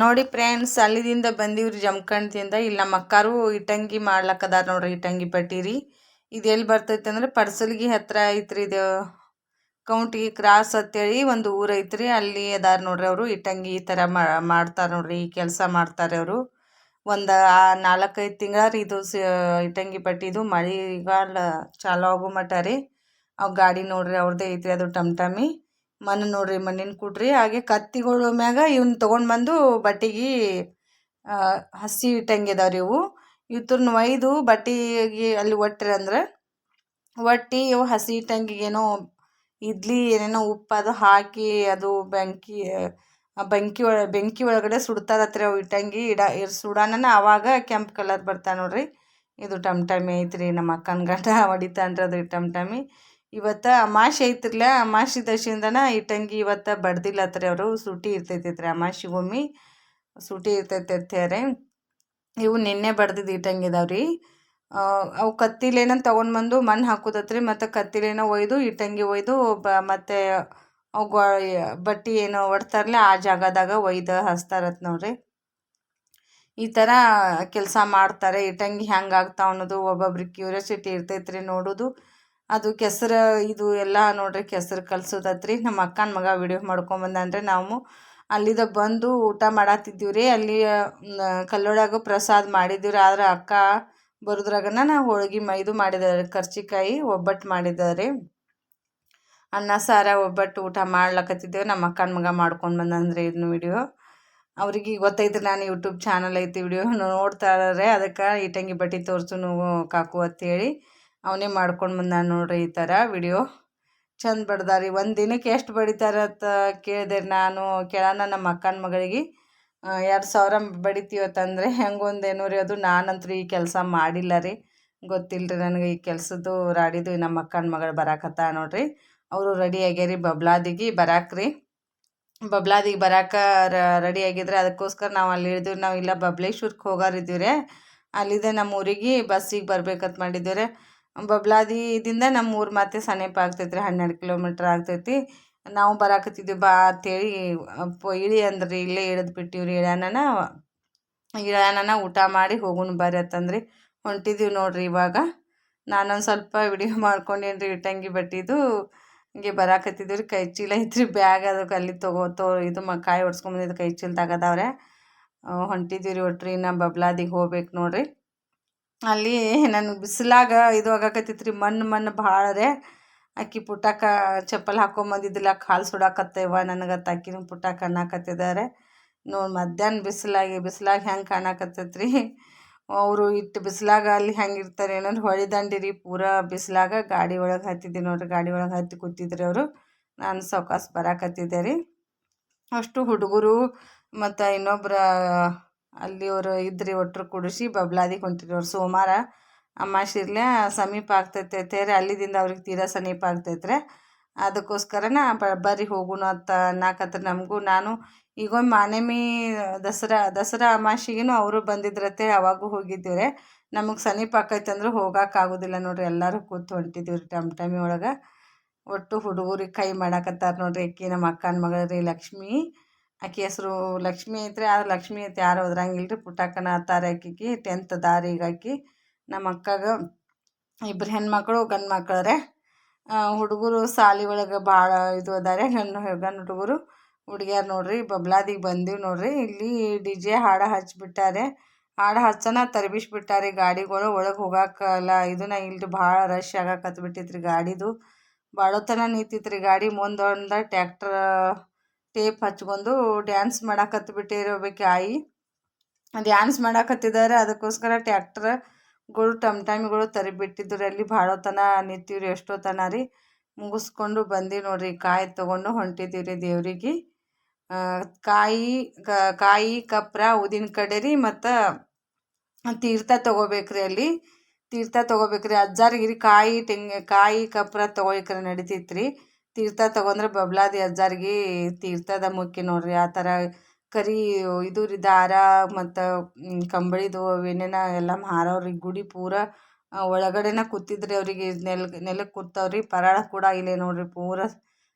ನೋಡಿ ಫ್ರೆಂಡ್ಸ್ ಅಲ್ಲಿದಿಂದ ಬಂದೀವ್ರಿ ಜಮಖಂಡದಿಂದ. ಇಲ್ಲಿ ನಮ್ಮ ಅಕ್ಕಾರು ಇಟಂಗಿ ಮಾಡ್ಲಕ್ಕದಾರ ನೋಡ್ರಿ, ಇಟ್ಟಂಗಿ ಪಟ್ಟಿರಿ ಇದು ಎಲ್ಲಿ ಬರ್ತೈತೆ ಅಂದ್ರೆ ಪಡ್ಸಲ್ಗಿ ಹತ್ರ ಐತ್ರಿ ಇದು. ಕೌಂಟಿಗೆ ಕ್ರಾಸ್ ಅಂತೇಳಿ ಒಂದು ಊರು ಐತ್ರಿ, ಅಲ್ಲಿ ಅದಾರ ನೋಡ್ರಿ ಅವರು ಇಟಂಗಿ ಈ ಥರ ಮಾಡ್ತಾರೆ ನೋಡ್ರಿ, ಈ ಕೆಲಸ ಮಾಡ್ತಾರೆ ಅವರು. ಒಂದು ನಾಲ್ಕೈದು ತಿಂಗಳ ಇದು ಸ, ಇಟ್ಟಂಗಿ ಪಟ್ಟಿದು ಮಳೆಗಾಲ ಚಾಲು ಆಗೋ ಮಟ್ಟ ರೀ. ಅವು ಗಾಡಿ ನೋಡ್ರಿ ಅವ್ರದ್ದೇ ಐತ್ರಿ, ಅದು ಟಮ್ ಮಣ್ಣು ನೋಡ್ರಿ, ಮಣ್ಣಿನ ಕುಡ್ರಿ. ಹಾಗೆ ಕತ್ತಿಗಳ ಮ್ಯಾಗ ಇವ್ನ ತೊಗೊಂಡು ಬಂದು ಬಟ್ಟೆಗೆ ಹಸಿ ಇಟ್ಟಂಗೆ ರೀ ಇವು. ಇವ್ರನ್ನ ಒಯ್ದು ಬಟ್ಟೆಗೆ ಅಲ್ಲಿ ಒಟ್ರಿ ಅಂದ್ರೆ, ಒಟ್ಟಿ ಇವು ಹಸಿ ಇಟ್ಟಂಗಿಗೇನೋ ಇಡ್ಲಿ ಏನೇನೋ ಉಪ್ಪು ಅದು ಹಾಕಿ, ಅದು ಬೆಂಕಿ ಬೆಂಕಿ ಒಳ, ಬೆಂಕಿ ಒಳಗಡೆ ಸುಡ್ತಾರತ್ರಿ ಅವು ಇಟ್ಟಂಗಿ. ಇಡ ಸುಡಾನ ಆವಾಗ ಕೆಂಪು ಕಲರ್ ಬರ್ತಾವೆ ನೋಡ್ರಿ. ಇದು ಟಮ್ ಟಮಿ ಐತ್ರಿ, ನಮ್ಮ ಅಕ್ಕನ ಗಂಡ ಹೊಡಿತಾನ್ರಿ ಅದು ಟಮ್ ಟಮಿ ಇವತ್ತು ಅಮಾಸೆ ಐತ್ರಲ್ಲ ಅಮಾಸೆ ದಶಿಂದನ ಇಟ್ಟಂಗಿ ಇವತ್ತು ಬಡ್ದಿಲ್ಲತ್ರಿ ಅವರು. ಸೂಟಿ ಇರ್ತೈತಿ ಭೂಮಿ ಸೂಟಿ ಇರ್ತೈತೆ ಅಂತಾರೆ ಇವು ನಿನ್ನೆ ಬಡ್ದಿದ್ದು ಇಟ್ಟಂಗಿ ರೀ ಅವು ಕತ್ತಿಲೇನ ತೊಗೊಂಡು ಬಂದು ಮಣ್ಣು ಹಾಕೋದತ್ರಿ ಮತ್ತು ಕತ್ತಿಲೇನ ಒಯ್ದು ಇಟ್ಟಂಗಿ ಒಯ್ದು ಬ, ಮತ್ತು ಅವು ಬಟ್ಟೆ ಏನು ಒಡ್ತಾರಲ್ಲ ಆ ಜಾಗದಾಗ ಒಯ್ದು ಹಚ್ತಾರತ್ ನೋಡ್ರಿ. ಈ ಥರ ಕೆಲಸ ಮಾಡ್ತಾರೆ. ಇಟ್ಟಂಗಿ ಹೆಂಗೆ ಆಗ್ತಾವ ಅನ್ನೋದು ಒಬ್ಬೊಬ್ರಿಗೆ ಕ್ಯೂರಿಯಾಸಿಟಿ ಇರ್ತೈತ್ರಿ ನೋಡೋದು. ಅದು ಕೆಸರು, ಇದು ಎಲ್ಲ ನೋಡ್ರಿ ಕೆಸರು ಕಲ್ಸೋದತ್ರಿ. ನಮ್ಮ ಅಕ್ಕನ ಮಗ ವಿಡಿಯೋ ಮಾಡ್ಕೊಂಬಂದನ್ರಿ ನಾವು ಅಲ್ಲಿದ ಬಂದು ಊಟ ಮಾಡತ್ತಿದ್ದೀವಿ ರೀ ಅಲ್ಲಿ ಕಲ್ಲೊಳಗೆ ಪ್ರಸಾದ ಮಾಡಿದ್ದೀವಿ ರೀ ಆದ್ರೆ ಅಕ್ಕ ಬರೋದ್ರಾಗನ ನಾವು ಹೋಳ್ಗೆ ಮೈದು ಮಾಡಿದ್ದಾರೆ ಕರ್ಚಿಕಾಯಿ ಒಬ್ಬಟ್ಟು ಮಾಡಿದ್ದಾರೆ ಅನ್ನ, ಸಾರ ಒಬ್ಬಟ್ಟು ಊಟ ಮಾಡ್ಲಕತ್ತಿದ್ದೇವೆ. ನಮ್ಮ ಅಕ್ಕನ ಮಗ ಮಾಡ್ಕೊಂಡು ಬಂದಂದ್ರೆ ಇದನ್ನ ವಿಡಿಯೋ ಅವ್ರಿಗೆ ಗೊತ್ತೈತ್ರಿ ನಾನು ಯೂಟ್ಯೂಬ್ ಚಾನಲ್ ಐತಿ ವಿಡಿಯೋ ನೋಡ್ತಾರೆ ಅದಕ್ಕೆ ಇಟ್ಟಂಗಿ ಬಟ್ಟೆ ತೋರಿಸು ನೋವು ಕಾಕು ಅಂತೇಳಿ. ಅವನೇ ಮಾಡ್ಕೊಂಡು ಬಂದಾನ ನೋಡ್ರಿ ಈ ಥರ ವಿಡಿಯೋ ಚಂದ ಬಡ್ದಾರಿ. ಒಂದು ದಿನಕ್ಕೆ ಎಷ್ಟು ಬಡಿತಾರೆ ಅಂತ ಕೇಳಿದೆ ನಾನು. ಕೇಳೋಣ ನಮ್ಮ ಅಕ್ಕನ ಮಗಳಿಗೆ. ಎರಡು ಸಾವಿರ ಬಡಿತೀವತ್ತಂದರೆ ಹೆಂಗೊಂದೇನೋ ರೀ ಅದು? ನಾನಂತೂ ಈ ಕೆಲಸ ಮಾಡಿಲ್ಲ ರೀ. ಗೊತ್ತಿಲ್ಲ ರೀ ನನಗೆ ಈ ಕೆಲಸದ್ದು ರಾಡಿದು ನಮ್ಮ ಅಕ್ಕನ ಮಗಳು ಬರಾಕತ್ತ ನೋಡ್ರಿ. ಅವರು ರೆಡಿ ಆಗ್ಯಾರಿ ಬಬ್ಲಾದಿಗೆ ಬರಾಕ್ರಿ ಬಬ್ಲಾದಿಗೆ ಬರಾಕ ರೆಡಿ ಆಗಿದ್ರೆ ಅದಕ್ಕೋಸ್ಕರ ನಾವು ಅಲ್ಲಿ ಇಳಿದ್ವಿ. ನಾವು ಇಲ್ಲ ಬಬ್ಲೇಶ್ವರಕ್ಕೆ ಹೋಗಾರಿದ್ದೀವಿ ರೀ ಅಲ್ಲಿದೆ ನಮ್ಮ ಊರಿಗೆ ಬಸ್ಸಿಗೆ ಬರ್ಬೇಕಂತ ಮಾಡಿದ್ದೀವಿ ರೀ ಬಬ್ಲಾದಿದಿಂದ ನಮ್ಮ ಊರು ಮತ್ತೆ ಸಮೀಪ ಆಗ್ತೈತ್ರಿ, ಹನ್ನೆರಡು ಕಿಲೋಮೀಟ್ರ್ ಆಗ್ತೈತಿ. ನಾವು ಬರಾಕತ್ತಿದ್ದೀವಿ ಬಾ ಅಂತೇಳಿ ಇಳಿ ಅಂದ್ರಿ, ಇಲ್ಲೇ ಇಳಿದು ಬಿಟ್ಟಿವಿ ರೀ ಇಳ್ಯಾನನ ಊಟ ಮಾಡಿ ಹೋಗುಣ ಬರ್ರಿ ಅಂತಂದ್ರಿ. ಹೊಂಟಿದ್ದೀವಿ ನೋಡ್ರಿ ಇವಾಗ. ನಾನೊಂದು ಸ್ವಲ್ಪ ವಿಡಿಯೋ ಮಾಡ್ಕೊಂಡೇನ್ರಿ ಇಟ್ಟಂಗಿ ಬಟ್ಟಿದ್ದು ಹಿಂಗೆ ಬರಾಕತ್ತಿದ್ದೀವಿ ರೀ, ಕೈ ಚೀಲ ಐತ್ರಿ, ಬ್ಯಾಗ್ ಅದಕ್ಕೆ ಅಲ್ಲಿ ತಗೋ ತೋ ಇದು ಮ ಕಾಯಿ ಒಡ್ಸ್ಕೊಂಬಂದಿದ್ದು ಕೈ ಚೀಲ ತಗದವ್ರೆ. ಹೊಂಟಿದ್ದೀವಿ ರೀ ಒಟ್ರಿ ನಮ್ಮ ಬಬ್ಲಾದಿಗೆ ಹೋಗ್ಬೇಕು ನೋಡ್ರಿ. ಅಲ್ಲಿ ನನಗೆ ಬಿಸಿಲಾಗ ಇದು ಆಗಾಕತ್ತಿತ್ತು ರೀ ಮಣ್ಣು ಮಣ್ಣು ಭಾಳ ರೀ ಆಕಿ ಪುಟ್ಟಕ್ಕ ಚಪ್ಪಲ್ ಹಾಕೊಂಬಂದಿದ್ದಿಲ್ಲ ಕಾಲು ಸುಡಾಕತ್ತೇವ ನನಗೆ ತಾಕಿನ ಪುಟ್ಟಕ್ಕ ಅನ್ನಕತ್ತಿದ್ದಾರೆ. ನೋಡಿ ಮಧ್ಯಾಹ್ನ ಬಿಸಿಲಾಗಿ, ಬಿಸಿಲಾಗ ಹೆಂಗೆ ಕಾಣಕತ್ತೈತೆ ರೀ ಅವರು ಇಟ್ಟು ಬಿಸಿಲಾಗ ಅಲ್ಲಿ ಹೆಂಗೆ ಇರ್ತಾರೆ ಏನಂದ್ರೆ ಹೊಳಿ ದಂಡಿ ರೀ ಪೂರಾ ಬಿಸಿಲಾಗ ಗಾಡಿ ಒಳಗೆ ಹತ್ತಿದ್ದೆ ನೋಡ್ರಿ, ಗಾಡಿ ಒಳಗೆ ಹತ್ತಿ ಕೂತಿದ್ರಿ ಅವರು. ನಾನು ಸಾವ್ಕಾಸು ಬರಾಕತ್ತಿದ್ದೆ ರೀ. ಅಷ್ಟು ಹುಡುಗರು ಮತ್ತು ಇನ್ನೊಬ್ಬರ ಅಲ್ಲಿ ಅವರು ಇದ್ರಿ ಒಟ್ಟರು ಕುಡಿಸಿ ಬಬ್ಲಾದಿ ಹೊಂಟಿದ್ರು ಅವ್ರು ಸೋಮವಾರ ಅಮಾಸಿರ್ಲೆ ಸಮೀಪ ಆಗ್ತೈತೆ, ತೇರೆ ಅಲ್ಲಿದಿಂದ ಅವ್ರಿಗೆ ತೀರಾ ಸಮೀಪ ಆಗ್ತೈತ್ರೆ. ಅದಕ್ಕೋಸ್ಕರನ ಬರ್ರಿ ಹೋಗುಣ ಅಂತ ಅನ್ನಕತ್ರ ನಮಗೂ. ನಾನು ಈಗೊಂದು ಮಾನೇಮಿ, ದಸರಾ ದಸರಾ ಅಮಾಸಿಗೂ ಅವರು ಬಂದಿದ್ರತ್ತೆ, ಅವಾಗೂ ಹೋಗಿದ್ದೀವ್ರೆ. ನಮಗೆ ಸಮೀಪ ಆಕೈತೆ ಅಂದ್ರೆ ಹೋಗೋಕ್ಕಾಗೋದಿಲ್ಲ ನೋಡ್ರಿ. ಎಲ್ಲರೂ ಕೂತು ಹೊಂಟಿದ್ದೀವಿ ರೀ ಟಮ್ ಟಮಿ ಒಳಗೆ. ಒಟ್ಟು ಹುಡುಗರಿಗೆ ಕೈ ಮಾಡಾಕತ್ತಾರ ನೋಡ್ರಿ. ಅಕ್ಕಿ ನಮ್ಮ ಅಕ್ಕನ ಮಗಳು ರೀ ಲಕ್ಷ್ಮಿ. ಆಕೆ ಹೆಸರು ಲಕ್ಷ್ಮಿ ಐತ್ರಿ, ಆದ್ರೆ ಲಕ್ಷ್ಮಿ ಐತಿ ಯಾರು ಓದ್ರಂಗಿಲ್ಲ ರೀ ಪುಟ್ಟಕ್ಕನ ಅತ್ತಾರೆ ಆಕಿಗೆ ಟೆಂತ್ ದಾರಿ ಈಗ ಆಕಿ. ನಮ್ಮ ಅಕ್ಕಗೆ ಇಬ್ಬರು ಹೆಣ್ಮಕ್ಳು, ಗಂಡು ಮಕ್ಕಳ್ರೆ ಹುಡುಗರು ಸಾಲಿ ಒಳಗೆ ಭಾಳ ಇದು ಅದಾರೆ ಗಂಡು ಗಂಡು ಹುಡುಗರು. ಹುಡುಗಿಯರು ನೋಡ್ರಿ, ಬಬ್ಲಾದಿಗೆ ಬಂದೀವಿ ನೋಡ್ರಿ. ಇಲ್ಲಿ ಡಿ ಜೆ ಹಾಡು ಹಚ್ಚಿಬಿಟ್ಟಾರೆ ಹಾಡು ಹಚ್ಚನ ತರಬಿಸ್ಬಿಟ್ಟಾರೆ. ಗಾಡಿಗಳು ಒಳಗೆ ಹೋಗಾಕಲ್ಲ ಇದನ್ನ ಇಲ್ರಿ, ಭಾಳ ರಶ್ ಆಗಕ್ಕೆ ರೀ ಗಾಡಿದು. ಭಾಳೋತನ ನಿಂತಿತ್ತು ರೀ ಗಾಡಿ ಮುಂದೊಂದು ಟ್ಯಾಕ್ಟ್ರ ಟೇಪ್ ಹಚ್ಕೊಂಡು ಡ್ಯಾನ್ಸ್ ಮಾಡಾಕತ್ಬಿಟ್ಟಿರಿ ಒಬ್ಬಾಕಿ ಆಯಿ. ಡ್ಯಾನ್ಸ್ ಮಾಡಾಕತ್ತಿದ್ದಾರೆ ಅದಕ್ಕೋಸ್ಕರ ಟ್ಯಾಕ್ಟ್ರಗಳು ಟಮ್ ಟೈಮ್ಗಳು ತರಿಬಿಟ್ಟಿದ್ರು ಅಲ್ಲಿ ಭಾಳೋತನ ನಿಂತೀವ್ರಿ ಎಷ್ಟೋ ತನ ರೀ. ಮುಗಿಸ್ಕೊಂಡು ಬಂದು ನೋಡ್ರಿ, ಕಾಯಿ ತೊಗೊಂಡು ಹೊಂಟಿದ್ದೀವಿ ರೀ ದೇವ್ರಿಗೆ. ಕಾಯಿ ಕಾಯಿ, ಕಪ್ರ, ಉದಿನ ಕಡೆ ರೀ, ಮತ್ತು ತೀರ್ಥ ತೊಗೋಬೇಕ್ರಿ ಅಲ್ಲಿ. ತೀರ್ಥ ತೊಗೋಬೇಕ್ರಿ ಅಜ್ಜಾರಿಗೆ ರೀ ಕಾಯಿ ತೆಂಗ, ಕಾಯಿ, ಕಪ್ರ ತೊಗೊಳಿಕ್ರೆ ನಡಿತೈತೆ ರೀ ತೀರ್ಥ ತಗೊಂಡ್ರೆ ಬಬ್ಲಾದಿ ಅಜ್ಜಾರಿಗೆ ತೀರ್ಥದ ಮುಖ್ಯ ನೋಡ್ರಿ, ಆ ಥರ ಕರಿ ಇದು ರೀ ದಾರ ಮತ್ತು ಕಂಬಳಿದು ಅವೇನೇನ ಎಲ್ಲ ಮಾರವ್ರಿ. ಗುಡಿ ಪೂರ ಒಳಗಡೆನ ಕೂತಿದ್ರಿ ಅವರಿಗೆ. ನೆಲ ನೆಲಕ್ಕೆ ಕೂತವ್ರಿ. ಪರಾಳ ಕೂಡ ಇಲ್ಲೇ ನೋಡ್ರಿ ಪೂರ.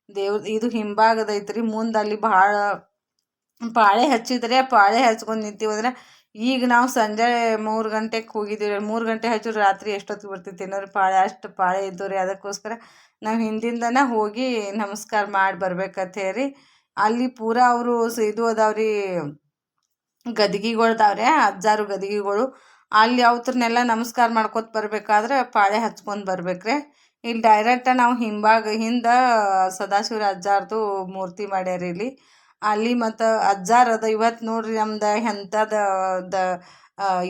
ದೇವ್ರ ಇದು ಹಿಂಭಾಗದ ಐತ್ರಿ ಮುಂದೆ ಅಲ್ಲಿ ಭಾಳ, ಪಾಳೆ ಹಚ್ಚಿದ್ರೆ, ಪಾಳೆ ಹಚ್ಕೊಂಡು ನಿಂತೀವಿ ಅಂದ್ರೆ ಈಗ ನಾವು ಸಂಜೆ ಮೂರು ಗಂಟೆಗೆ ಹೋಗಿದ್ದೀವಿ ಮೂರು ಗಂಟೆ ಹಚ್ಚಿದ್ರೆ ರಾತ್ರಿ ಎಷ್ಟೊತ್ತಿಗೆ ಬರ್ತಿತ್ತು ಏನೋ ಪಾಳೆ? ಅಷ್ಟು ಪಾಳೆ ಇದ್ದವು ರೀ ಅದಕ್ಕೋಸ್ಕರ ನಾವು ಹಿಂದಿಂದನೇ ಹೋಗಿ ನಮಸ್ಕಾರ ಮಾಡಿ ಬರ್ಬೇಕಂತ ಹೇಳಿ, ಅಲ್ಲಿ ಪೂರ ಅವರು ಇದು ಅದಾವ್ರಿ, ಗದ್ಗಿಗಳು ಅದಾವ್ರೆ, ಅಜ್ಜಾರು ಗದಗಿಗಳು, ಅಲ್ಲಿ ಅವ್ರನ್ನೆಲ್ಲ ನಮಸ್ಕಾರ ಮಾಡ್ಕೊತ ಬರ್ಬೇಕಾದ್ರೆ ಪಾಳೆ ಹಚ್ಕೊಂಡು ಬರ್ಬೇಕ್ರೆ. ಇಲ್ಲಿ ಡೈರೆಕ್ಟ ನಾವು ಹಿಂಬಾಗ ಹಿಂದೆ ಸದಾಶಿವರ ಅಜ್ಜಾರ್ದು ಮೂರ್ತಿ ಮಾಡ್ಯಾರ ಇಲ್ಲಿ. ಅಲ್ಲಿ ಮತ್ತು ಅಜ್ಜಾರ್ ಅದ ಇವತ್ತು ನೋಡ್ರಿ ನಮ್ದು ಎಂಥದ ದ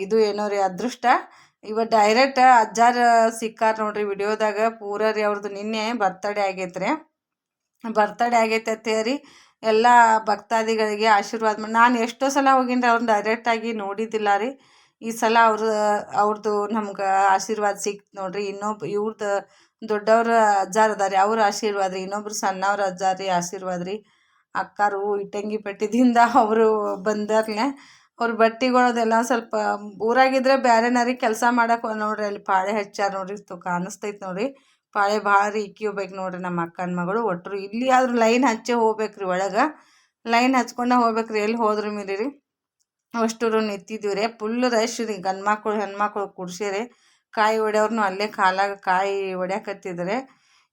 ಇದು ಏನೋ ರೀ ಅದೃಷ್ಟ. ಇವತ್ತು ಡೈರೆಕ್ಟ್ ಅಜ್ಜಾರ ಸಿಕ್ಕಾರ ನೋಡ್ರಿ ವಿಡಿಯೋದಾಗ ಪೂರ ರೀ ಅವ್ರದ್ದು ನಿನ್ನೆ ಬರ್ತಡೇ ಆಗೈತ್ರಿ. ಬರ್ತಡೇ ಆಗೈತೆ ಹೇಳಿ ಎಲ್ಲ ಭಕ್ತಾದಿಗಳಿಗೆ ಆಶೀರ್ವಾದ ನಾನು ಎಷ್ಟೋ ಸಲ ರೀ ಅವ್ರನ್ನ ಡೈರೆಕ್ಟಾಗಿ ನೋಡಿದ್ದಿಲ್ಲ ರೀ. ಈ ಸಲ ಅವ್ರ ಅವ್ರದ್ದು ನಮ್ಗೆ ಆಶೀರ್ವಾದ ಸಿಕ್ತು ನೋಡ್ರಿ. ಇನ್ನೊಬ್ಬ ಇವ್ರದ್ದು ದೊಡ್ಡವ್ರ ಅಜ್ಜಾರ ಅದಾರಿ ಅವ್ರ ಆಶೀರ್ವಾದ ರೀ. ಇನ್ನೊಬ್ರು ಸಣ್ಣವ್ರ ಅಜ್ಜಾರ ರೀ ಆಶೀರ್ವಾದ ರೀ. ಅಕ್ಕಾರು ಇಟ್ಟಂಗಿ ಪೆಟ್ಟಿದಿಂದ ಅವರು ಬಂದಾರ್ಲೆ. ಅವ್ರ ಬಟ್ಟೆಗಳದೆಲ್ಲ ಸ್ವಲ್ಪ ಊರಾಗಿದ್ರೆ ಬೇರೆನಾರಿ ಕೆಲಸ ಮಾಡಕ್ಕೆ ನೋಡ್ರಿ, ಅಲ್ಲಿ ಪಾಳೆ ಹಚ್ಚಾರ ನೋಡ್ರಿ ಕಾಣಿಸ್ತೈತೆ ನೋಡ್ರಿ. ಪಾಳೆ ಭಾಳ ಇಕ್ಕಿಬೇಕು ನೋಡ್ರಿ ನಮ್ಮ ಅಕ್ಕನ ಮಗಳು. ಒಟ್ಟರು ಇಲ್ಲಿ ಆದ್ರೂ ಲೈನ್ ಹಚ್ಚೇ ಹೋಗ್ಬೇಕ್ರಿ ಒಳಗೆ. ಲೈನ್ ಹಚ್ಕೊಂಡೆ ಹೋಗ್ಬೇಕ್ರಿ ಎಲ್ಲಿ ಹೋದ್ರು ರೀ. ಅಷ್ಟರು ನಿಂತಿದ್ದೀವಿ ರೀ. ಫುಲ್ ರಶ್ ರೀ, ಗಂಡು ಮಕ್ಕಳು ಹೆಣ್ಮಕ್ಳು ಕುಡ್ಸಿರಿ. ಕಾಯಿ ಒಡೆಯವ್ರನ್ನೂ ಅಲ್ಲೇ ಕಾಲಾಗ ಕಾಯಿ ಹೊಡ್ಯಾಕತ್ತಿದ್ರೆ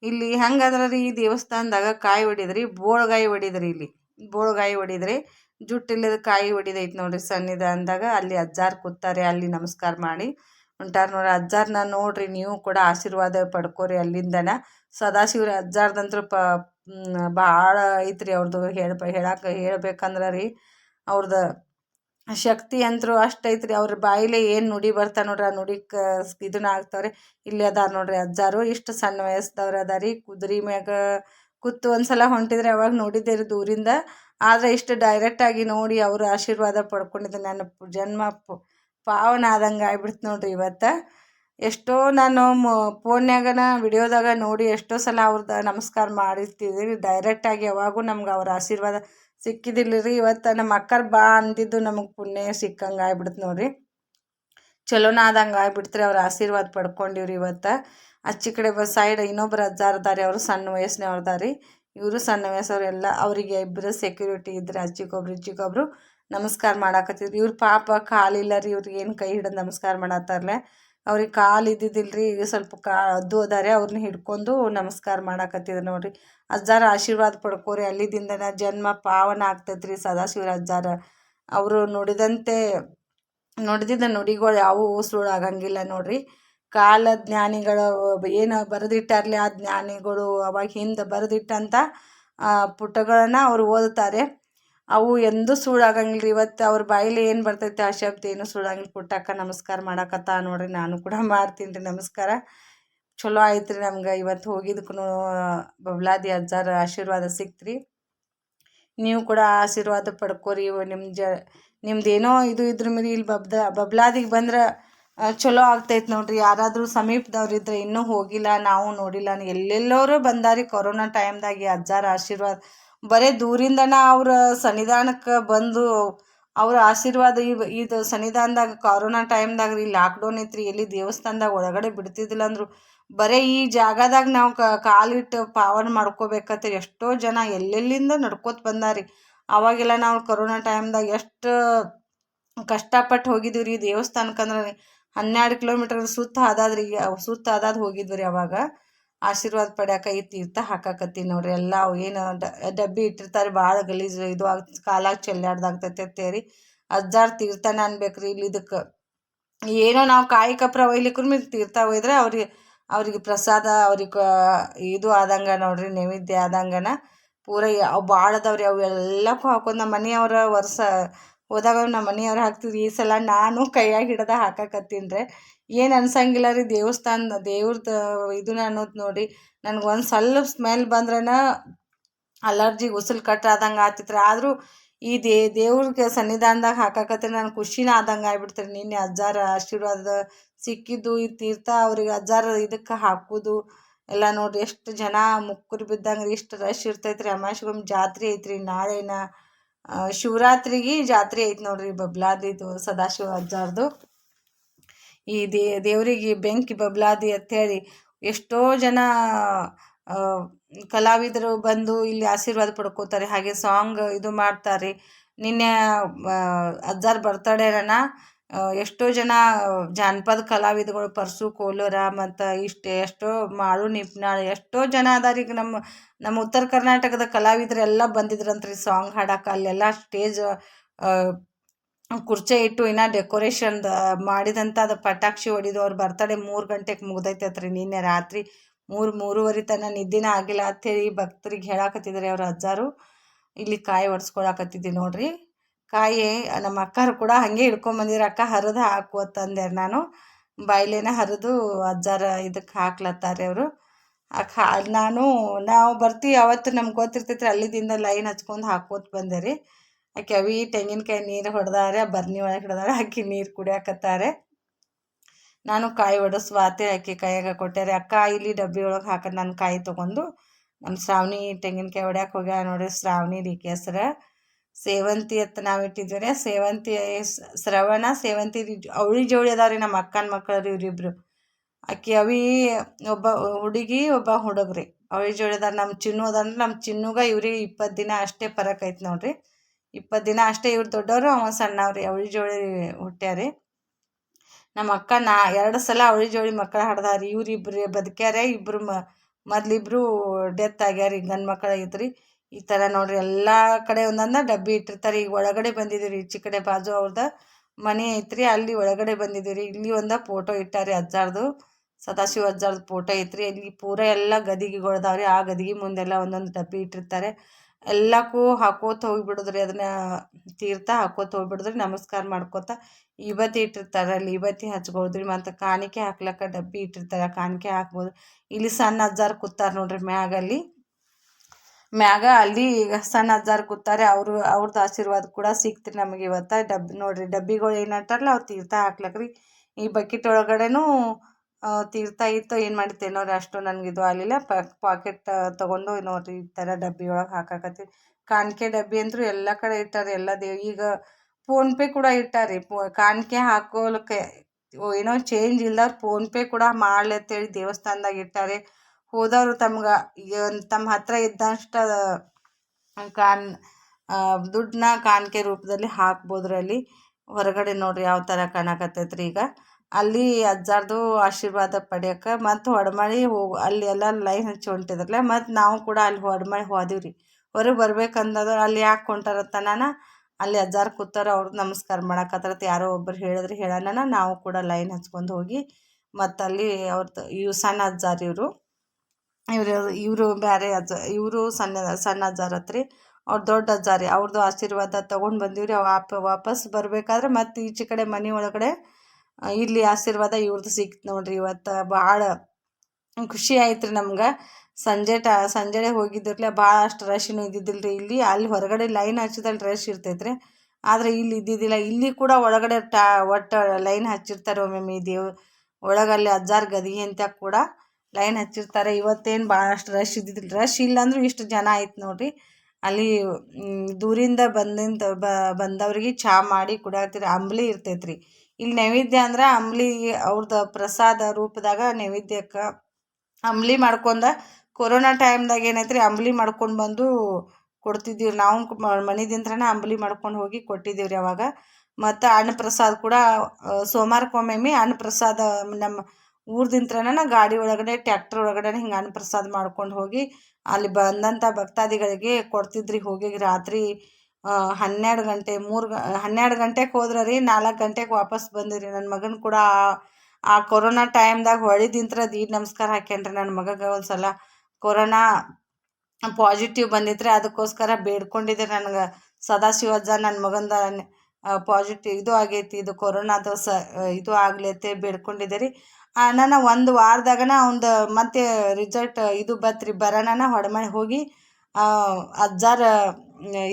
ಇಲ್ಲಿ ಹೆಂಗಂದ್ರೆ ಈ ದೇವಸ್ಥಾನದಾಗ ಕಾಯಿ ಹೊಡಿದ್ರಿ ಬೋಳ್ಗಾಯಿ ಹೊಡಿದ್ರಿ ಇಲ್ಲಿ. ಬೋಳ್ಗಾಯಿ ಹೊಡಿದ್ರಿ ಜುಟ್ಟಿಲ್ಲದ ಕಾಯಿ ಹೊಡಿದೈತೆ ನೋಡ್ರಿ ಅಂದಾಗ. ಅಲ್ಲಿ ಅಜ್ಜಾರ್ ಕೂತಾರೆ, ಅಲ್ಲಿ ನಮಸ್ಕಾರ ಮಾಡಿ. ಹೊಂಟಾರ ನೋಡ್ರಿ ಅಜ್ಜಾರ್ನ ನೋಡ್ರಿ ನೀವು ಕೂಡ ಆಶೀರ್ವಾದ ಪಡ್ಕೋರಿ ಅಲ್ಲಿಂದನ. ಸದಾಶಿವ್ರಿ, ಅಜ್ಜಾರ್ದಂತ್ರ ಪ ಭಾಳ ಐತ್ರಿ ಅವ್ರದ್ದು ಹೇಳ ಹೇಳಕ್ಕೆ ಹೇಳ್ಬೇಕಂದ್ರೆ ರೀ ಅವ್ರದ್ದು ಶಕ್ತಿ ಅಂತೂ ಅಷ್ಟು ಐತ್ರಿ. ಅವ್ರ ಬಾಯಿಲೆ ಏನು ನುಡಿ ಬರ್ತಾ ನೋಡ್ರಿ ಆ ನುಡಿ ಕ, ಇದನ್ನ ಆಗ್ತಾವ್ರಿ ಇಲ್ಲಿ ಅದಾರ ನೋಡ್ರಿ ಅಜ್ಜಾರು, ಇಷ್ಟು ಸಣ್ಣ ವಯಸ್ಸದವ್ರು ಅದಾರಿ. ಕುದುರೆ ಮ್ಯಾಗ ಕೂತು ಒಂದು ಸಲ ಹೊಂಟಿದ್ರೆ ಅವಾಗ ನೋಡಿದ್ದೇರಿ ದೂರಿಂದ ಆದರೆ ಇಷ್ಟು ಡೈರೆಕ್ಟಾಗಿ ನೋಡಿ ಅವರು ಆಶೀರ್ವಾದ ಪಡ್ಕೊಂಡಿದ್ದು ನನ್ನ ಜನ್ಮ ಪಾವನ ಆದಂಗೆ ಆಗ್ಬಿಡ್ತು ನೋಡ್ರಿ ಇವತ್ತು. ಎಷ್ಟೋ ನಾನು ಫೋನ್ಯಾಗನ, ವಿಡಿಯೋದಾಗ ನೋಡಿ ಎಷ್ಟೋ ಸಲ ಅವ್ರದ್ದು ನಮಸ್ಕಾರ ಮಾಡಿರ್ತಿದ್ವಿ. ಡೈರೆಕ್ಟಾಗಿ ಯಾವಾಗೂ ನಮ್ಗೆ ಅವ್ರ ಆಶೀರ್ವಾದ ಸಿಕ್ಕಿದ್ದಿಲ್ಲ ರೀ ಇವತ್ತು ನಮ್ಮ ಅಕ್ಕರ್ ಬಾ ಅಂದಿದ್ದು ನಮಗೆ ಪುಣ್ಯ ಸಿಕ್ಕಂಗೆ ಆಗ್ಬಿಡ್ತು ನೋಡ್ರಿ. ಚಲೋನ ಆದಂಗೆ ಆಗ್ಬಿಡ್ತಾರೆ ಅವ್ರ ಆಶೀರ್ವಾದ ಪಡ್ಕೊಂಡಿವ್ರಿ ಇವತ್ತು. ಅಚ್ಚಿ ಕಡೆ ಬ ಸೈಡ್ ಇನ್ನೊಬ್ಬರು ಅಜ್ಜಾರದಾರಿ ಅವರು ಸಣ್ಣ ವಯಸ್ಸಿನವ್ರು ಅದಾರೆ. ಇವರು ಸಣ್ಣ ವಯಸ್ಸವ್ರು ಎಲ್ಲ ಅವರಿಗೆ ಇಬ್ಬರು ಸೆಕ್ಯೂರಿಟಿ ಇದ್ರೆ ಅಜ್ಜಿಗೊಬ್ರು ಇಜ್ಜಿಗೊಬ್ರು ನಮಸ್ಕಾರ ಮಾಡಾಕತ್ತಿದ್ರು. ಇವ್ರ ಪಾಪ ಕಾಲಿಲ್ಲ ರೀ ಇವ್ರಿಗೆ ಏನು ಕೈ ಹಿಡಿದು ನಮಸ್ಕಾರ ಮಾಡತ್ತಾರಲೆ? ಅವ್ರಿಗೆ ಕಾಲು ಇದ್ದಿದ್ದಿಲ್ಲ ಈಗ ಸ್ವಲ್ಪ ಕಾ ಅದು ಅದಾರೆ ಅವ್ರನ್ನ ಹಿಡ್ಕೊಂಡು ನಮಸ್ಕಾರ ಮಾಡಾಕತ್ತಿದ್ರು ನೋಡಿರಿ. ಅಜ್ಜಾರ ಆಶೀರ್ವಾದ ಪಡ್ಕೋರಿ, ಅಲ್ಲಿದಿಂದನ ಜನ್ಮ ಪಾವನ ಆಗ್ತೈತೆ ರೀ ಸದಾಶಿವರ ಅಜ್ಜಾರ. ಅವರು ನುಡಿದಂತೆ, ನುಡಿದಿದ್ದ ನುಡಿಗಳು ಯಾವುವು ಸುಳ್ಳು ಆಗಂಗಿಲ್ಲ ನೋಡಿರಿ. ಕಾಲ ಜ್ಞಾನಿಗಳು ಏನು ಬರೆದಿಟ್ಟಾರಲಿ ಆ ಜ್ಞಾನಿಗಳು ಅವಾಗ ಹಿಂದೆ ಬರೆದಿಟ್ಟಂಥ ಪುಟಗಳನ್ನು ಅವರು ಓದುತ್ತಾರೆ. ಅವು ಎಂದೂ ಸುಳ್ಳಾಗಂಗಿಲ್ಲ ಇವತ್ತು ಅವ್ರ ಬಾಯಲ್ಲಿ ಏನು ಬರ್ತೈತೆ ಆ ಶಬ್ದ ಏನು ಸುಳ್ಳಾಗಿಲ್ಲ ಪುಟ್ಟಕ್ಕ ನಮಸ್ಕಾರ ಮಾಡಕತ್ತ ನೋಡ್ರಿ. ನಾನು ಕೂಡ ಮಾಡ್ತೀನಿ ರೀ ನಮಸ್ಕಾರ. ಚಲೋ ಆಯ್ತು ರೀ ನಮ್ಗೆ. ಇವತ್ತು ಹೋಗಿದ್ದಕ್ಕೂ ಬಬ್ಲಾದಿ ಅಜ್ಜಾರ ಆಶೀರ್ವಾದ ಸಿಕ್ತ್ರಿ. ನೀವು ಕೂಡ ಆಶೀರ್ವಾದ ಪಡ್ಕೋರಿ. ನಿಮ್ಮ ಜ, ನಿಮ್ದೇನೋ ಇದು ಇದ್ರ ಮೇಲೆ ಇಲ್ಲಿ ಬಬ್ದ, ಬಬ್ಲಾದಿಗೆ ಬಂದ್ರೆ ಚಲೋ ಆಗ್ತೈತೆ ನೋಡ್ರಿ. ಯಾರಾದರೂ ಸಮೀಪದವ್ರು ಇದ್ದರೆ ಇನ್ನೂ ಹೋಗಿಲ್ಲ, ನಾವು ನೋಡಿಲ್ಲ. ಎಲ್ಲೆಲ್ಲೋರು ಬಂದಾರಿ ಕೊರೋನಾ ಟೈಮ್ದಾಗೆ ಅಜ್ಜಾರ ಆಶೀರ್ವಾದ. ಬರೀ ದೂರಿಂದನ ಅವ್ರ ಸನ್ನಿಧಾನಕ್ಕೆ ಬಂದು ಅವ್ರ ಆಶೀರ್ವಾದ ಈ ಇದು ಸನ್ನಿಧಾನದಾಗ, ಕೊರೋನಾ ಟೈಮ್ದಾಗ ರೀ, ಲಾಕ್ಡೌನ್ ಐತ್ರಿ, ಎಲ್ಲಿ ದೇವಸ್ಥಾನದಾಗ ಒಳಗಡೆ ಬಿಡ್ತಿದ್ದಿಲ್ಲ ಅಂದರು. ಬರೀ ಈ ಜಾಗದಾಗ ನಾವು ಕಾಲಿಟ್ಟು ಪಾವನ ಮಾಡ್ಕೋಬೇಕಂತ ಎಷ್ಟೋ ಜನ ಎಲ್ಲೆಲ್ಲಿಂದ ನಡ್ಕೋತ ಬಂದಾರಿ. ಅವಾಗೆಲ್ಲ ನಾವು ಕೊರೋನಾ ಟೈಮ್ದಾಗ ಎಷ್ಟು ಕಷ್ಟಪಟ್ಟು ಹೋಗಿದ್ದೀವಿ ರೀ ದೇವಸ್ಥಾನಕ್ಕಂದ್ರೆ ಹನ್ನೆರಡು ಕಿಲೋಮೀಟರ್ ಸುತ್ತ ಅದಾದ್ರಿ ಸುತ್ತ ಅದಾದ ಹೋಗಿದ್ವಿ ರೀ ಅವಾಗ. ಆಶೀರ್ವಾದ ಪಡ್ಯಾಕ ಈ ತೀರ್ಥ ಹಾಕಾಕತ್ತೀನಿ ನೋಡ್ರಿ. ಎಲ್ಲ ಅವು ಏನು ಡಬ್ಬಿ ಇಟ್ಟಿರ್ತಾರೆ ಭಾಳ ಗಲೀಜು ಇದು ಆಗ, ಕಾಲಾಗ ಚೆಲ್ಲಾಡ್ದಾಗ್ತೈತೆ ರೀ ಅಜ್ಜಾರ್ ತೀರ್ಥನ ಅನ್ಬೇಕು ರೀ ಇಲ್ಲಿ ಇದಕ್ಕೆ. ಏನೋ ನಾವು ಕಾಯಿ ಕಪ್ರ ಒಯ್ಲಿಕ್ಕೂ ತೀರ್ಥ ಒಯ್ದ್ರೆ ಅವ್ರಿಗೆ ಅವ್ರಿಗೆ ಪ್ರಸಾದ ಅವ್ರಿಗೆ, ಇದು ಆದಂಗೆ ನೋಡ್ರಿ, ನೈವೇದ್ಯ ಆದಂಗನ. ಪೂರ ಅವು ಭಾಳ ಅದಾವ್ರಿ ಅವು ಎಲ್ಲಕ್ಕೂ ಹಾಕೊಂಡು ನಮ್ಮ ಮನೆಯವ್ರ ವರ್ಷ ಹೋದಾಗ ನಮ್ಮ ಮನೆಯವ್ರು ಹಾಕ್ತಿದ್ರು, ಈ ಸಲ ನಾನು ಕೈಯಾಗ ಹಿಡ್ದು ಹಾಕಾಕತ್ತೀನಿ ರೀ. ಏನು ಅನ್ಸಂಗಿಲ್ಲ ರೀ ದೇವಸ್ಥಾನ ದೇವ್ರದ್ದು ಇದನ್ನ ಅನ್ನೋದು ನೋಡಿ. ನನಗೆ ಒಂದು ಸ್ವಲ್ಪ ಸ್ಮೆಲ್ ಬಂದ್ರನ ಅಲರ್ಜಿ ಉಸಿಲು ಕಟ್ಟಾದಂಗೆ ಆತಿತ್ತು ಆದರೂ ಈ ದೇ, ದೇವ್ರಿಗೆ ಸನ್ನಿಧಾನದಾಗ ಹಾಕಾಕತ್ರಿ ನಾನು ಖುಷಿನ ಆದಂಗೆ ಆಗ್ಬಿಡ್ತಾರೆ. ನಿನ್ನೆ ಅಜ್ಜಾರ ಆಶೀರ್ವಾದ ಸಿಕ್ಕಿದ್ದು, ಈ ತೀರ್ಥ ಅವ್ರಿಗೆ ಅಜ್ಜಾರ ಇದಕ್ಕೆ ಹಾಕೋದು ಎಲ್ಲ ನೋಡಿರಿ. ಎಷ್ಟು ಜನ ಮುಕ್ಕರು ಬಿದ್ದಂಗೆ ಎಷ್ಟು ರಶ್ ಇರ್ತೈತ್ರಿ. ರೀ ಅಮಾವಾಸ್ಯೆಗೊಮ್ಮೆ ಜಾತ್ರೆ ಐತ್ರಿ. ನಾಳೆನ ಶಿವರಾತ್ರಿಗೆ ಜಾತ್ರೆ ಐತೆ ನೋಡ್ರಿ ಬಬ್ಲಾದಿದು ಸದಾಶಿವ ಅಜ್ಜಾರ್ದು. ಈ ದೇ, ದೇವರಿಗೆ ಬೆಂಕಿ ಬಬ್ಲಾದಿ ಹೇಳಿ ಎಷ್ಟೋ ಜನ ಕಲಾವಿದರು ಬಂದು ಇಲ್ಲಿ ಆಶೀರ್ವಾದ ಪಡ್ಕೋತಾರೆ, ಹಾಗೆ ಸಾಂಗ್ ಇದು ಮಾಡ್ತಾರೆ. ನಿನ್ನೆ ಅಜ್ಜಾರ್ ಬರ್ತಡೇರನ ಎಷ್ಟೋ ಜನ ಜಾನಪದ ಕಲಾವಿದಗಳು ಪರ್ಸು ಕೋಲೋರ ಮತ್ತು ಇಷ್ಟು, ಎಷ್ಟೋ ಮಾಳು, ನಿಪ್ನಾಳ, ಎಷ್ಟೋ ಜನ ಅದಾರ. ಈಗ ನಮ್ಮ ನಮ್ಮ ಉತ್ತರ ಕರ್ನಾಟಕದ ಕಲಾವಿದರೆಲ್ಲ ಬಂದಿದ್ರಂತ್ರಿ. ಸಾಂಗ್ ಹಾಡಕ್ಕೆ ಅಲ್ಲೆಲ್ಲ ಸ್ಟೇಜ್ ಕುರ್ಚೆ ಇಟ್ಟು ಇನ್ನೂ ಡೆಕೋರೇಷನ್ ಮಾಡಿದಂಥ ಅದು ಪಟಾಕ್ಷಿ ಹೊಡಿದು ಅವ್ರ ಬರ್ತಡೇ ಮೂರು ಗಂಟೆಗೆ ಮುಗ್ದೈತತ್ರಿ. ನಿನ್ನೆ ರಾತ್ರಿ ಮೂರು, ಮೂರುವರೆ ತನಕ ನಿದ್ದೆನೇ ಆಗಿಲ್ಲ ಅಂಥೇಳಿ ಭಕ್ತರಿಗೆ ಹೇಳಾಕತ್ತಿದ್ರಿ ಅವ್ರ ಅಜ್ಜಾರು. ಇಲ್ಲಿ ಕಾಯಿ ಒಡ್ಸ್ಕೊಳಕತ್ತಿದ್ದೆ ನೋಡ್ರಿ. ಕಾಯಿ ನಮ್ಮ ಅಕ್ಕಾರು ಕೂಡ ಹಾಗೆ ಹಿಡ್ಕೊಂಬಂದಿದ್ರು ಅಕ್ಕ ಹರಿದು ಹಾಕು ಅಂತಂದೆ ನಾನು. ಬಾಯ್ಲೇನ ಹರಿದು ಅಜ್ಜಾರ ಇದಕ್ಕೆ ಹಾಕ್ಲತ್ತಾರೆ ಅವರು. ಅಕ್ಕ, ನಾನು, ನಾವು ಬರ್ತೀವಿ, ಅವತ್ತು ನಮ್ಗೆ ಗೊತ್ತಿರ್ತೈತ್ರಿ, ಅಲ್ಲಿದಿಂದ ಲೈನ್ ಹಚ್ಕೊಂಡು ಹಾಕೋತ ಬಂದೆ ರೀ. ಆಕೆ ಅವಿ, ತೆಂಗಿನಕಾಯಿ ನೀರು ಹೊಡೆದಾರೆ, ಬರ್ನಿ ಒಳಗೆ ಹಿಡ್ದಾರೆ, ಆಕೆ ನೀರು ಕುಡಿಯಾಕತ್ತಾರೆ. ನಾನು ಕಾಯಿ ಒಡಿಸ್ವಾತೆ ಆಕೆ ಕೈಯಾಗ ಕೊಟ್ಟಾರೆ ಅಕ್ಕ, ಇಲ್ಲಿ ಡಬ್ಬಿ ಒಳಗೆ ಹಾಕೋದು ನಾನು ಕಾಯಿ ತೊಗೊಂಡು. ನಮ್ಮ ಶ್ರಾವಣಿ ತೆಂಗಿನಕಾಯಿ ಹೊಡ್ಯಾಕೆ ಹೋಗ್ಯಾ ನೋಡಿ ಶ್ರಾವಣಿ ರೀ ಹೆಸ್ರ. ಸೇವಂತಿ ಅಂತ ನಾವು ರೀ ಸೇವಂತಿ ಶ್ರವಣ ಸೇವಂತಿ ಅವಳಿ ಜೋಳಿ ಅದಾವ್ರಿ ನಮ್ಮ ಅಕ್ಕನ ಮಕ್ಕಳು ರೀ ಇವರಿಬ್ರು. ಆಕೆ ಅವಿ ಒಬ್ಬ ಹುಡುಗಿ, ಒಬ್ಬ ಹುಡುಗ್ರಿ. ಅವಳಿ ಜೋಡಿ ಅದಾರ. ನಮ್ಮ ಚಿನ್ನು ಅದಂದ್ರೆ ನಮ್ಮ ಚಿನ್ನುಗ ಇವ್ರಿಗೆ ಇಪ್ಪತ್ತು ದಿನ ಅಷ್ಟೇ ಫರಕ್ ಐತೆ ನೋಡ್ರಿ. ಇಪ್ಪತ್ತು ದಿನ ಅಷ್ಟೇ ಇವ್ರು ದೊಡ್ಡವರು, ಅವ ಸಣ್ಣವ್ರಿ. ಅವಳಿ ಜೋಳಿ ಹುಟ್ಟ್ಯಾರಿ ನಮ್ಮ ಅಕ್ಕ ನಾ, ಎರಡು ಸಲ ಅವಳಿ ಜೋಳಿ ಮಕ್ಕಳು ಹಾಡ್ದಾರಿ. ಇವ್ರಿಬ್ರು ಬದುಕ್ಯಾರ. ಇಬ್ಬರು ಮೊದ್ಲಿಬ್ರು ಡೆತ್ ಆಗ್ಯಾರಿ ಗಂಡು ಮಕ್ಕಳು ಐತ್ರಿ ಈ ಥರ ನೋಡ್ರಿ ಎಲ್ಲ ಕಡೆ ಒಂದೊಂದು ಡಬ್ಬಿ ಇಟ್ಟಿರ್ತಾರೆ. ಈಗ ಒಳಗಡೆ ಬಂದಿದ್ದೀವಿ ಈಚೆ ಕಡೆ ಬಾಜು ಅವ್ರದ ಮನೆ ಐತ್ರಿ, ಅಲ್ಲಿ ಒಳಗಡೆ ಬಂದಿದ್ದೀವಿ ಇಲ್ಲಿ ಒಂದು ಫೋಟೋ ಇಟ್ಟಾರಿ ಅಜ್ಜಾರ್ದು, ಸದಾಶಿವ ಅಜ್ಜಾರ್ದು ಫೋಟೋ ಐತ್ರಿ. ಇಲ್ಲಿ ಪೂರ ಎಲ್ಲ ಗದಿಗೆಗಳು ಆ ಗದಿಗೆ ಮುಂದೆಲ್ಲ ಒಂದೊಂದು ಡಬ್ಬಿ ಇಟ್ಟಿರ್ತಾರೆ. ಎಲ್ಲಕ್ಕೂ ಹಾಕೋತ ಹೋಗಿಬಿಡುದ್ರಿ ಅದನ್ನ ತೀರ್ಥ ಹಾಕೋತ ಹೋಗ್ಬಿಡುದ್ರಿ, ನಮಸ್ಕಾರ ಮಾಡ್ಕೋತ ಇವತ್ತಿ ಇಟ್ಟಿರ್ತಾರೆ. ಅಲ್ಲಿ ಇವತ್ತಿ ಹಚ್ಕೋದ್ರಿ ಮತ್ತು ಕಾಣಿಕೆ ಹಾಕ್ಲಕ್ಕ ಡಬ್ಬಿ ಇಟ್ಟಿರ್ತಾರೆ. ಕಾಣಿಕೆ ಹಾಕ್ಬೋದು. ಇಲ್ಲಿ ಸಣ್ಣ ಅಜ್ಜಾರು ಕೂತಾರ ನೋಡ್ರಿ ಮ್ಯಾಗಲ್ಲಿ ಮ್ಯಾಗ ಅಲ್ಲಿ ಸಣ್ಣ ಅಜ್ಜಾರು ಕೂತಾರೆ, ಅವರು ಅವ್ರದ್ದು ಆಶೀರ್ವಾದ ಕೂಡ ಸಿಕ್ತು ನಮಗೆ ಇವತ್ತು. ಡಬ್ಬಿ ನೋಡಿರಿ, ಡಬ್ಬಿಗಳು ಏನು ಅಂತಾರಲ್ಲ ಅವ್ರು ತೀರ್ಥ ಹಾಕ್ಲಕ್ರಿ. ಈ ಬಕೆಟ್ ಒಳಗಡೆನೂ ತೀರ್ಥ ಇತ್ತು, ಏನು ಮಾಡಿತ್ತೆ ನೋಡ್ರಿ, ಅಷ್ಟು ನನಗೆ ಇದು ಆಗಲಿಲ್ಲ ಪಾಕೆಟ್ ತೊಗೊಂಡು ನೋಡ್ರಿ ಈ ಥರ ಡಬ್ಬಿ ಒಳಗೆ ಹಾಕಾಕತ್ತೀವಿ. ಕಾಣಿಕೆ ಡಬ್ಬಿ ಅಂತೂ ಎಲ್ಲ ಕಡೆ ಇಟ್ಟಾರೆ, ಎಲ್ಲ ದೇವ್ ಈಗ ಫೋನ್ಪೇ ಕೂಡ ಇಟ್ಟಾರೆ. ಪೋ ಕಾಣಿಕೆ ಹಾಕೋಲಕ್ಕೆ ಏನೋ ಚೇಂಜ್ ಇಲ್ದವ್ರು ಫೋನ್ಪೇ ಕೂಡ ಮಾಡಲಿ ಅಂತೇಳಿ ದೇವಸ್ಥಾನದಾಗ ಇಟ್ಟಾರೆ. ಹೋದವರು ತಮ್ಗೆ ತಮ್ಮ ಹತ್ತಿರ ಇದ್ದಷ್ಟು ಕಾನ್ ದುಡ್ಡನ್ನ ಕಾಣಿಕೆ ರೂಪದಲ್ಲಿ ಹಾಕ್ಬೋದ್ರಲ್ಲಿ. ಹೊರಗಡೆ ನೋಡ್ರಿ ಯಾವ ಥರ ಕಾಣಕತ್ತೈತ್ರಿ ಈಗ. ಅಲ್ಲಿ ಅಜ್ಜಾರ್ದು ಆಶೀರ್ವಾದ ಪಡೆಯೋಕೆ ಮತ್ತು ಹೊಡ್ಮಳಿ ಹೋಗಿ ಅಲ್ಲಿ ಎಲ್ಲ ಲೈನ್ ಹಚ್ಚಿ ಹೊಂಟಿದ್ರಲ್ಲ, ಮತ್ತು ನಾವು ಕೂಡ ಅಲ್ಲಿ ಹೊಡ್ಮಳಿ ಹೋದಿವಿ ರೀ ಹೊರಗೆ ಬರ್ಬೇಕಂದ್ರೆ ಅಲ್ಲಿ ಯಾಕೆ ಹೊಂಟಾರತ್ತ ನಾನು ಅಲ್ಲಿ ಅಜ್ಜಾರ್ ಕೂತಾರ ಅವ್ರದ್ದು ನಮಸ್ಕಾರ ಮಾಡಕತ್ತರತ್ತ ಯಾರೋ ಒಬ್ಬರು ಹೇಳಿದ್ರೆ ಹೇಳೋಣ ನಾವು ಕೂಡ ಲೈನ್ ಹಚ್ಕೊಂಡು ಹೋಗಿ ಮತ್ತು ಅಲ್ಲಿ ಅವ್ರದ್ದು ಇವು ಸಣ್ಣ ಅಜ್ಜಾರು ಇವರು ಇವರು ಬೇರೆ ಅಜ್ಜ ಇವರು ಸಣ್ಣ ಸಣ್ಣ ಅಜ್ಜಾರ ಹತ್ರಿ, ಅವ್ರು ದೊಡ್ಡ ಅಜ್ಜಾರಿ ಅವ್ರದ್ದು ಆಶೀರ್ವಾದ ತೊಗೊಂಡು ಬಂದೀವಿ ರೀ ಆಪ ವಾಪಸ್ ಬರಬೇಕಾದ್ರೆ ಮತ್ತು ಈಚೆ ಕಡೆ ಮನೆ ಒಳಗಡೆ ಇಲ್ಲಿ ಆಶೀರ್ವಾದ ಇವ್ರದ್ದು ಸಿಕ್ತು ನೋಡ್ರಿ ಇವತ್ತು ಭಾಳ ಖುಷಿ ಆಯ್ತು ರೀ ನಮ್ಗೆ. ಸಂಜೆ ಟ ಸಂಜೆ ಹೋಗಿದ್ದಿರ್ಲೆ ಭಾಳ ಅಷ್ಟು ರಶ್ನು ಇದ್ದಿದ್ದಿಲ್ಲ ರೀ ಇಲ್ಲಿ, ಅಲ್ಲಿ ಹೊರಗಡೆ ಲೈನ್ ಹಚ್ಚಿದಲ್ಲಿ ರಶ್ ಇರ್ತೈತೆ ರೀ ಆದರೆ ಇಲ್ಲಿ ಇದ್ದಿದ್ದಿಲ್ಲ, ಇಲ್ಲಿ ಕೂಡ ಒಳಗಡೆ ಟಾ, ಒಟ್ಟು ಲೈನ್ ಹಚ್ಚಿರ್ತಾರೆ ಒಮ್ಮೊಮ್ಮೆ ದೇವ್, ಒಳಗಲ್ಲಿ ಅಜ್ಜಾರ್ ಗದಿಗೆ ಅಂತ ಕೂಡ. ಲೈನ್ ಹಚ್ಚಿರ್ತಾರೆ. ಇವತ್ತೇನು ಭಾಳಷ್ಟು ರಶ್ ಇದ್ದಿದ್ದಿಲ್ಲ. ರಶ್ ಇಲ್ಲ ಅಂದರೂ ಇಷ್ಟು ಜನ ಆಯ್ತು ನೋಡಿರಿ. ಅಲ್ಲಿ ದೂರಿಂದ ಬಂದಿಂದ ಬಂದವ್ರಿಗೆ ಚಹಾ ಮಾಡಿ ಕುಡಿಯತ್ತೀರಿ ಅಂಬ್ಲಿ ಇರ್ತೈತೆ ರೀ ಇಲ್ಲಿ ನೈವೇದ್ಯ ಅಂದ್ರೆ ಅಂಬ್ಲಿ ಅವ್ರದ್ದು ಪ್ರಸಾದ ರೂಪದಾಗ ನೈವೇದ್ಯಕ್ಕೆ ಅಂಬ್ಲಿ ಮಾಡ್ಕೊಂಡ ಕೊರೋನಾ ಟೈಮ್ದಾಗ ಏನೈತೆ ರೀ ಅಂಬ್ಲಿ ಮಾಡ್ಕೊಂಡು ಬಂದು ಕೊಡ್ತಿದ್ದೀವಿ. ನಾವು ಮನೆದಿಂತ್ರನೇ ಅಂಬ್ಲಿ ಮಾಡ್ಕೊಂಡು ಹೋಗಿ ಕೊಟ್ಟಿದ್ದೀವಿ ರೀ ಅವಾಗ. ಮತ್ತು ಅನ್ನ ಪ್ರಸಾದ ಕೂಡ ಸೋಮವಾರಕ್ಕೊಮ್ಮೆ ಅನ್ನ ಪ್ರಸಾದ ನಮ್ಮ ಊರ್ದಿಂತ್ರನ ಗಾಡಿ ಒಳಗಡೆ ಟ್ಯಾಕ್ಟ್ರ್ ಒಳಗಡೆ ಹಿಂಗೆ ಅನ್ನಪ್ರಸಾದ ಮಾಡ್ಕೊಂಡು ಹೋಗಿ, ಅಲ್ಲಿ ಬಂದಂಥ ಭಕ್ತಾದಿಗಳಿಗೆ ಕೊಡ್ತಿದ್ರಿ ಹೋಗಿ ರಾತ್ರಿ ಹನ್ನೆರಡು ಗಂಟೆ, ಮೂರು ಗ, ಹನ್ನೆರಡು ಗಂಟೆಗೆ ಹೋದ್ರೆ ರೀ ನಾಲ್ಕು ಗಂಟೆಗೆ ವಾಪಸ್ ಬಂದಿರಿ. ನನ್ನ ಮಗನ ಕೂಡ ಆ ಕೊರೋನಾ ಟೈಮ್ದಾಗ ಹೊಳಿದಿಂತ್ರ ದೀಡ್ ನಮಸ್ಕಾರ ಹಾಕ್ಯಾನ್ರಿ ನನ್ನ ಮಗಗೆ ಒಂದು ಸಲ ಕೊರೋನಾ ಪಾಸಿಟಿವ್ ಬಂದಿದ್ರೆ ಅದಕ್ಕೋಸ್ಕರ ಬೇಡ್ಕೊಂಡಿದ್ದೆ ನನಗೆ. ಸದಾಶಿವಜ್ಜ ನನ್ನ ಮಗಂದ ಪಾಸಿಟಿವ್ ಇದು ಆಗೈತಿ, ಇದು ಕೊರೋನಾದು ಸ, ಇದು ಆಗ್ಲೈತೆ ಬೇಡ್ಕೊಂಡಿದ್ದೀರಿ ಅಣ್ಣನ ಒಂದು ವಾರದಾಗನ ಅವಂದು ಮತ್ತೆ ರಿಸಲ್ಟ್ ಇದು ಬತ್ರಿ, ಬರೋಣನ ಹೊಡಮಣಿ ಹೋಗಿ ಅಜ್ಜಾರ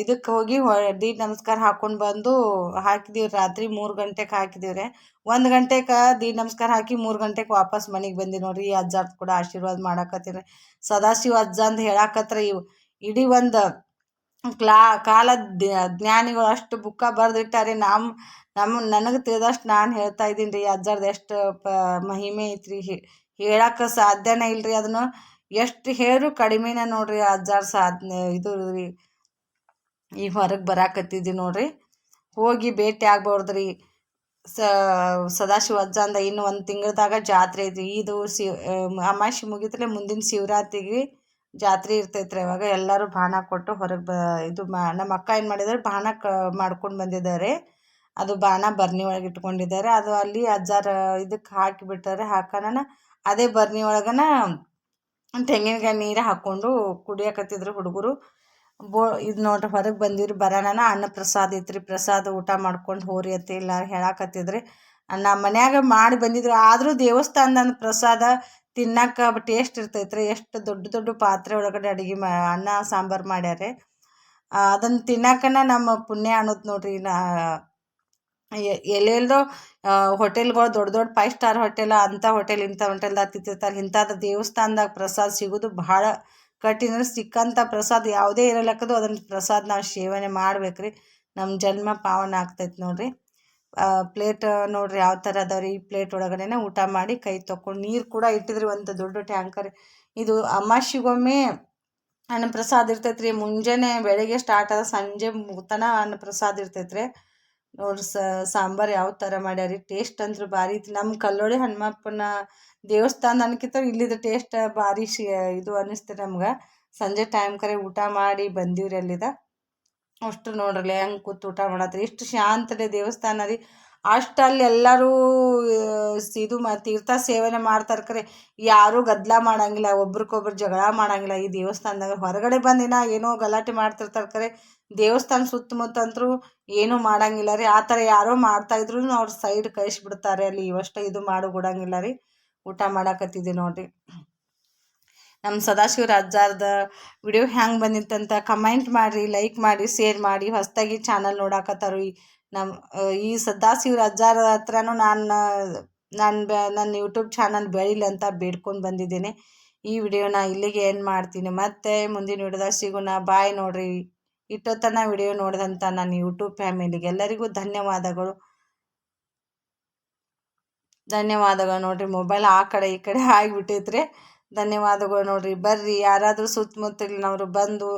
ಇದಕ್ಕೆ ಹೋಗಿ ದೀಡ್ ನಮಸ್ಕಾರ ಹಾಕ್ಕೊಂಡು ಬಂದು ಹಾಕಿದೀವಿ ರಾತ್ರಿ ಮೂರು ಗಂಟೆಗೆ ಹಾಕಿದೀವಿ ರೀ. ಒಂದು ಗಂಟೆಗೆ ದೀಡ್ ನಮಸ್ಕಾರ ಹಾಕಿ ಮೂರು ಗಂಟೆಗೆ ವಾಪಸ್ ಮನೆಗೆ ಬಂದಿ ನೋಡ್ರಿ, ಈ ಅಜ್ಜಾರ್ದು ಕೂಡ ಆಶೀರ್ವಾದ ಮಾಡಾಕತ್ತೀನಿ ಸದಾಶಿವ ಅಜ್ಜ ಅಂತ ಹೇಳಾಕತ್ರ ಇವು, ಇಡೀ ಒಂದು ಕ್ಲಾ ಕಾಲ ಜ್ಞಾನಿಗಳು ಅಷ್ಟು ಬುಕ್ಕ ಬರೆದಿಟ್ಟಾರೆ. ನಮ್ಮ ನಮ್ಮ ನನಗೆ ತಿಳಿದಷ್ಟು ನಾನು ಹೇಳ್ತಾ ಇದ್ದೀನಿ ರೀ, ಅಜ್ಜಾರ್ದು ಎಷ್ಟು ಪ, ಮಹಿಮೆ ಐತ್ರಿ. ಹೇಳಕ್ಕೆ ಸಾಧ್ಯನೇ ಇಲ್ಲ ರೀ ಅದನ್ನು ಎಷ್ಟು ಹೇಳಿದ್ರು ಕಡಿಮೆನೇ ನೋಡಿರಿ ಅಜ್ಜಾರ ಸಾಧನೆ, ಇದು ರೀ. ಈಗ ಹೊರಗೆ ಬರಾಕತ್ತಿದ್ವಿ ನೋಡ್ರಿ. ಹೋಗಿ ಭೇಟಿ ಆಗ್ಬಾರ್ದ್ರಿ ಸ, ಸದಾಶಿವ ಅಜ್ಜ ಅಂದ ಇನ್ನು ಒಂದು ತಿಂಗಳದಾಗ ಜಾತ್ರೆ ಐತಿ ಇದು ಸಿ ಅಮಾವಾಸ್ಯೆ ಮುಗಿತಲೇ ಮುಂದಿನ ಶಿವರಾತ್ರಿಗೆ ಜಾತ್ರೆ ಇರ್ತೈತ್ರಿ ಅವಾಗ ಎಲ್ಲರೂ ಬಾಣ ಕೊಟ್ಟು ಹೊರಗೆ ಬ, ಇದು ಮಾ, ನಮ್ಮ ಅಕ್ಕ ಏನು ಮಾಡಿದ್ದಾರೆ ಬಾಣ ಕ, ಮಾಡ್ಕೊಂಡು ಬಂದಿದ್ದಾರೆ. ಅದು ಬಾಣ ಬರ್ನಿ ಒಳಗೆ ಇಟ್ಕೊಂಡಿದ್ದಾರೆ. ಅದು ಅಲ್ಲಿ ಅಜ್ಜಾರ ಇದಕ್ಕೆ ಹಾಕಿಬಿಟ್ಟಾರೆ ಹಾಕೋಣ ಅದೇ ಬರ್ನಿ ಒಳಗನ ತೆಂಗಿನಕಾಯಿ ನೀರು ಹಾಕ್ಕೊಂಡು ಕುಡಿಯಕತ್ತಿದ್ರು ಹುಡುಗರು. ಬೋ, ಇದು ನೋಡ್ರಿ ಹೊರಗೆ ಬಂದಿವ್ರಿ ಬರೋಣ ಅನ್ನ ಪ್ರಸಾದ ಐತ್ರಿ. ಪ್ರಸಾದ ಊಟ ಮಾಡ್ಕೊಂಡು ಹೋರಿ ಅಂತ ಇಲ್ಲ ಹೇಳಾಕತ್ತಿದ್ರಿ. ನಮ್ಮ ಮನ್ಯಾಗ ಮಾಡಿ ಬಂದಿದ್ರು. ಆದರೂ ದೇವಸ್ಥಾನದ ಪ್ರಸಾದ ತಿನ್ನಕ್ಕೆ ಟೇಸ್ಟ್ ಇರ್ತೈತ್ರಿ. ಎಷ್ಟು ದೊಡ್ಡ ದೊಡ್ಡ ಪಾತ್ರೆ ಒಳಗಡೆ ಅಡುಗೆ ಮಾ, ಅನ್ನ, ಸಾಂಬಾರು ಮಾಡ್ಯಾರೆ. ಅದನ್ನು ತಿನ್ನಕ್ಕನ ನಮ್ಮ ಪುಣ್ಯ ಅನ್ನೋದು ನೋಡ್ರಿ. ನಾ ಎಲ್ಲೆಲ್ಲೋ ಹೋಟೆಲ್ಗಳು ದೊಡ್ಡ ದೊಡ್ಡ ಫೈವ್ ಸ್ಟಾರ್ ಹೋಟೆಲ್, ಅಂಥ ಹೋಟೆಲ್, ಇಂಥ ಹೋಟೆಲ್ದಾಗ ತಿಂತಿರ್ತಾರೆ. ಇಂಥದ್ದು ದೇವಸ್ಥಾನದಾಗ ಪ್ರಸಾದ ಸಿಗೋದು ಭಾಳ ಕಠಿಣ. ಸಿಕ್ಕಂಥ ಪ್ರಸಾದ ಯಾವುದೇ ಇರಲಕ್ಕದು ಅದನ್ನು ಪ್ರಸಾದ ನಾವು ಸೇವನೆ ಮಾಡ್ಬೇಕು ರೀ ನಮ್ಮ ಜನ್ಮ ಪಾವನ ಆಗ್ತೈತೆ ನೋಡಿರಿ. ಪ್ಲೇಟ್ ನೋಡ್ರಿ ಯಾವ ಥರ ಅದಾವೆ ರೀ ಈ ಪ್ಲೇಟ್ ಒಳಗಡೆನೆ ಊಟ ಮಾಡಿ ಕೈ ತೊಗೊಂಡು ನೀರು ಕೂಡ ಇಟ್ಟಿದ್ರಿ ಒಂದು ದೊಡ್ಡ ಟ್ಯಾಂಕರ್ ಇದು ಅಮಾಸಿಗೊಮ್ಮೆ ಅನ್ನ ಪ್ರಸಾದ ಇರ್ತೈತೆ ರೀ ಮುಂಜಾನೆ ಬೆಳಗ್ಗೆ ಸ್ಟಾರ್ಟ್ ಆದ ಸಂಜೆ ಮುಗ್ತನ ಅನ್ನ ಪ್ರಸಾದ ಇರ್ತೈತೆ ರೀ ನೋಡ್ರಿ ಸಾಂಬಾರು ಯಾವ ಥರ ಮಾಡ್ಯಾರಿ? ಟೇಸ್ಟ್ ಅಂದ್ರೆ ಭಾರಿ ಐತಿ ನಮ್ಮ ಕಲ್ಲೋಳಿ ಹನುಮಪ್ಪನ ದೇವಸ್ಥಾನ ಅನ್ಕಿತ ಇಲ್ಲಿದ ಟೇಸ್ಟ್ ಭಾರಿ ಇದು ಅನ್ನಿಸ್ತು ನಮ್ಗೆ. ಸಂಜೆ ಟೈಮ್ ಕರೆ ಊಟ ಮಾಡಿ ಬಂದೀವ್ರಿ ಅಲ್ಲಿದ. ಅಷ್ಟು ನೋಡ್ರಿ ಹೆಂಗೆ ಕೂತು ಊಟ ಮಾಡತ್ರಿ? ಇಷ್ಟು ಶಾಂತತೆ ದೇವಸ್ಥಾನ ರೀ. ಅಷ್ಟು ಅಲ್ಲಿ ಎಲ್ಲರೂ ಇದು ಮ, ತೀರ್ಥ ಸೇವನೆ ಮಾಡ್ತಾರೆ ಕರೆ. ಯಾರೂ ಗದ್ದಲ ಮಾಡಂಗಿಲ್ಲ, ಒಬ್ರಿಗೊಬ್ರು ಜಗಳ ಮಾಡಂಗಿಲ್ಲ. ಈ ದೇವಸ್ಥಾನದಾಗ ಹೊರಗಡೆ ಬಂದಿನ ಏನೋ ಗಲಾಟೆ ಮಾಡ್ತಿರ್ತಾರೆ ಕರೆ. ದೇವಸ್ಥಾನ ಸುತ್ತಮುತ್ತ ಏನು ಏನೂ ಮಾಡಂಗಿಲ್ಲ ರೀ. ಆ ಥರ ಯಾರೋ ಮಾಡ್ತಾಯಿದ್ರು ಅವ್ರ ಸೈಡ್ ಕಳಿಸ್ಬಿಡ್ತಾರೆ ಅಲ್ಲಿ. ಇವಷ್ಟ ಇದು ಮಾಡು, ಬಿಡಂಗಿಲ್ಲ ರೀ. ಊಟ ಮಾಡಾಕತ್ತಿದ್ದೆ ನೋಡಿರಿ. ನಮ್ಮ ಸದಾಶಿವ ಅಜ್ಜಾರ್ದ ವಿಡಿಯೋ ಹ್ಯಾಂಗೆ ಬಂದಿತ್ತಂತ ಕಮೆಂಟ್ ಮಾಡಿರಿ ಲೈಕ್ ಮಾಡಿ ಶೇರ್ ಮಾಡಿ ಹೊಸದಾಗಿ ಚಾನಲ್ ನೋಡಾಕತ್ತಾರು ಈ ನಮ್ಮ ಈ ಸದಾಶಿವ ಅಜ್ಜಾರ ಹತ್ರನೂ ನಾನು ನಾನು ನನ್ನ ಯೂಟ್ಯೂಬ್ ಚಾನಲ್ ಬೆಳಿಲ್ಲ ಅಂತ ಬೇಡ್ಕೊಂಡು ಬಂದಿದ್ದೇನೆ. ಈ ವಿಡಿಯೋನ ಇಲ್ಲಿಗೆ ಏನು ಮಾಡ್ತೀನಿ. ಮತ್ತೆ ಮುಂದಿನ ವಿಡಿಯೋದಾಗ ಸಿಗೋಣ. ಬಾಯ್ ನೋಡ್ರಿ. ಇಟ್ಟೊತ್ತನ ವಿಡಿಯೋ ನೋಡಿದಂಥ ನನ್ನ ಯೂಟ್ಯೂಬ್ ಫ್ಯಾಮಿಲಿಗೆ ಎಲ್ಲರಿಗೂ ಧನ್ಯವಾದಗಳು. ಧನ್ಯವಾದಗಳು ನೋಡಿರಿ. ಮೊಬೈಲ್ ಆ ಕಡೆ ಈ ಕಡೆ ಆಗಿಬಿಟ್ಟೈತ್ರಿ. ಧನ್ಯವಾದಗಳು ನೋಡಿರಿ. ಬರ್ರಿ, ಯಾರಾದರೂ ಸುತ್ತಮುತ್ತಲಿನವರು ಬಂದು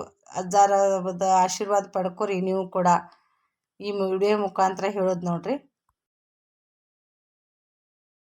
ಅಜ್ಜಾರದ ಆಶೀರ್ವಾದ ಪಡ್ಕೊರಿ, ನೀವು ಕೂಡ ಈ ವಿಡಿಯೋ ಮುಖಾಂತರ ಹೇಳೋದು ನೋಡಿರಿ.